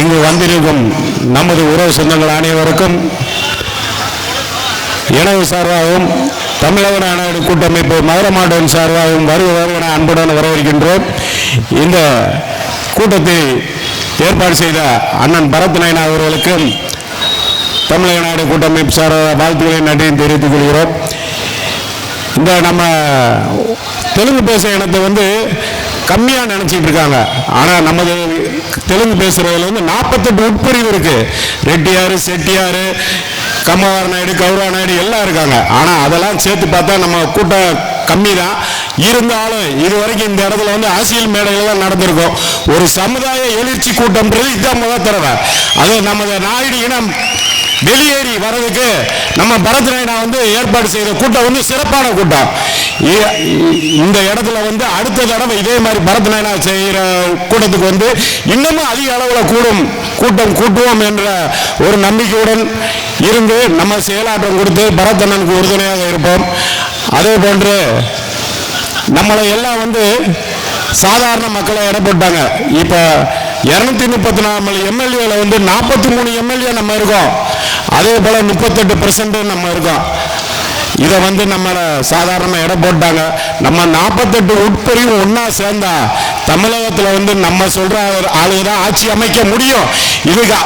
இங்கு வந்திருக்கும் நமது உறவு சொந்தங்கள் அனைவருக்கும் இணைவு சார்பாகவும் தமிழக நாடு கூட்டமைப்பு மதுரை மாவட்டம் சார்பாகவும் வருக வருவன அன்புடன் வரவேற்கின்றோம். இந்த கூட்டத்தை ஏற்பாடு செய்த அண்ணன் பரத் நயனா அவர்களுக்கும் தமிழக நாடு கூட்டமைப்பு சார்பாக வாழ்த்துக்களை நன்றியும் தெரிவித்துக் கொள்கிறோம். இந்த நம்ம தெலுங்கு பேச இனத்தை வந்து கம்மியாக நினச்சிட்டு இருக்காங்க. ஆனால் நமது தெலுங்கு பேசுகிறதுல வந்து நாற்பத்தெட்டு உட்பிரிவு இருக்குது ரெட்டியார் செட்டியார் கம்மவார நாயுடு கௌரவ நாயுடு எல்லாம் இருக்காங்க. ஆனால் அதெல்லாம் சேர்த்து பார்த்தா நம்ம கூட்டம் கம்மி தான் இருந்தாலும் இது வரைக்கும் இந்த இடத்துல வந்து அரசியல் மேடைகள் தான் நடந்திருக்கும். ஒரு சமுதாய எழுச்சி கூட்டம்ன்றது இதுதான் முதல் தடவை. அது நமது நாயுடு இனம் வெளியேறி வர்றதுக்கு நம்ம பரத்நாயனா வந்து ஏற்பாடு செய்த கூட்டம் வந்து சிறப்பான கூட்டம். இந்த இடத்துல வந்து அடுத்த தடவை இதே மாதிரி பரத்நாயனா செய்கிற கூட்டத்துக்கு வந்து இன்னமும் அதிக அளவில் கூடும். கூட்டம் கூட்டுவோம் என்ற ஒரு நம்பிக்கையுடன் இருந்து நம்ம செயலாற்றம் கொடுத்து பரத்தண்ணனுக்கு உறுதுணையாக இருப்போம். அதே போன்று நம்மளை எல்லாம் வந்து சாதாரண மக்களை எடை போட்டாங்க இப்போ இரநூத்தி முப்பத்தி நாலு எம்எல்ஏல வந்து நாற்பத்தி மூணு எம்எல்ஏ நம்ம இருக்கோம். அதே போல் முப்பத்தெட்டு பர்சன்ட் நம்ம இருக்கோம். இதை வந்து நம்மளை சாதாரணமாக இடம் போட்டாங்க. நம்ம நாற்பத்தெட்டு உட்பிரிவு ஒன்றா சேர்ந்தா தமிழகத்தில் வந்து நம்ம சொல்கிற ஆளுங்க தான் ஆட்சி அமைக்க முடியும். இதுக்கு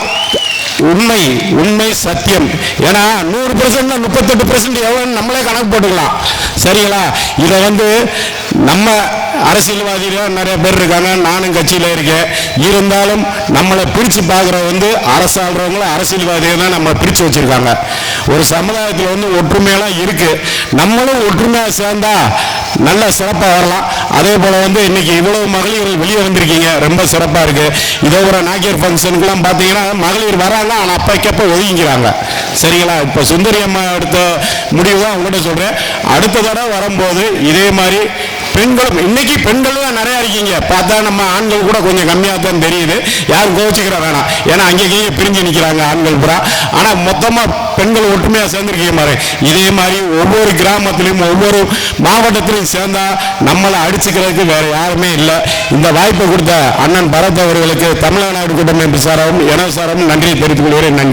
உண்மை உண்மை சத்தியம். ஏன்னா நூறு பெர்சன்ட் முப்பத்தெட்டு பெர்சன்ட் எவ்வளோன்னு நம்மளே கணக்கு போட்டுக்கலாம். சரிங்களா? இதை வந்து நம்ம அரசியல்வாதிகள் நிறைய பேர் இருக்காங்க. நானும் கட்சியில் இருக்கேன். இருந்தாலும் நம்மளை பிரித்து பார்க்குற வந்து அரசாள்றவங்கள அரசியல்வாதிகள் தான் நம்மளை பிரித்து வச்சுருக்காங்க. ஒரு சமுதாயத்தில் வந்து ஒற்றுமையெல்லாம் இருக்குது நம்மளும் ஒற்றுமையாக சேர்ந்தா நல்ல சிறப்பாக வரலாம். அதே போல் வந்து இன்னைக்கு இவ்வளவு மகளிர்கள் வெளியே வந்திருக்கீங்க. ரொம்ப சிறப்பாக இருக்குது இதே ஒரு நாக்கியர் ஃபங்க்ஷனுக்குலாம் பார்த்தீங்கன்னா மகளிர் வராங்க. ஆனால் அப்பைக்கப்போ ஒதுங்கிக்கிறாங்க. சரிங்களா? இப்போ சுந்தரி அம்மா எடுத்த முடிவு தான் உங்கள்கிட்ட சொல்கிறேன் அடுத்த தடவை வரும்போது இதே மாதிரி பெண்களும் இன்னைக்கு பெண்களும் தான் நிறையா இருக்கீங்க. பார்த்தா நம்ம ஆண்கள் கூட கொஞ்சம் கம்மியாக தான் தெரியுது. யாரும் கோவிச்சுக்கிற வேணாம். ஏன்னா அங்கேயே பிரிஞ்சு நிற்கிறாங்க ஆண்கள் பூரா. ஆனால் மொத்தமாக பெண்கள் ஒற்றுமையாக சேர்ந்துருக்கீங்க மாதிரி இதே மாதிரி ஒவ்வொரு கிராமத்திலையும் ஒவ்வொரு மாவட்டத்திலையும் சேர்ந்தா நம்மளை அடிச்சுக்கிறதுக்கு வேற யாருமே இல்லை. இந்த வாய்ப்பை கொடுத்த அண்ணன் பரத் அவர்களுக்கு தமிழக நாடு கூட்டமைப்பு சாராவும் எனது சாராவும் நன்றியை தெரிவித்துக் கொள்கிறேன். நன்றி.